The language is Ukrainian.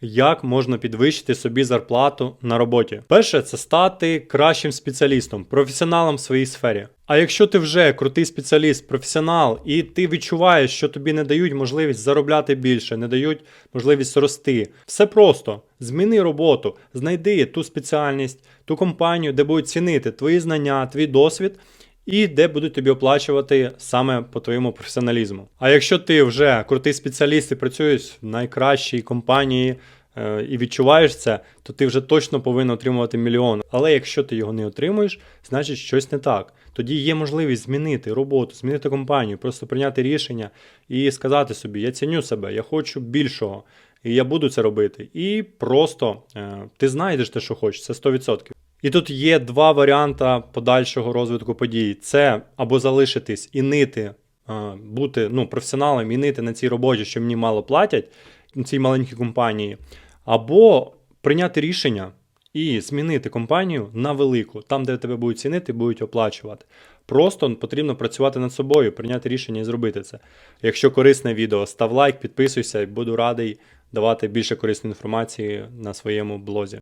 Як можна підвищити собі зарплату на роботі? Перше, це стати кращим спеціалістом, професіоналом в своїй сфері. А якщо ти вже крутий спеціаліст, професіонал, і ти відчуваєш, що тобі не дають можливість заробляти більше, не дають можливість рости, все просто зміни роботу, знайди ту спеціальність, ту компанію, де будуть цінити твої знання, твій досвід. І де будуть тобі оплачувати саме по твоєму професіоналізму. А якщо ти вже крутий спеціаліст і працюєш в найкращій компанії е, і відчуваєш це, то ти вже точно повинен отримувати мільйон. Але якщо ти його не отримуєш, значить щось не так. Тоді є можливість змінити роботу, змінити компанію, просто прийняти рішення і сказати собі: я ціню себе, я хочу більшого, і я буду це робити. І просто е, ти знайдеш те, що хочеш, це 100%. І тут є два варіанти подальшого розвитку подій: це або залишитись і нити, е, бути ну, професіоналом і нити на цій роботі, що мені мало платять цій маленькій компанії, або прийняти рішення і змінити компанію на велику, там, де тебе будуть цінити, будуть оплачувати. Просто потрібно працювати над собою, прийняти рішення і зробити це. Якщо корисне відео, став лайк, підписуйся буду радий давати більше корисної інформації на своєму блозі.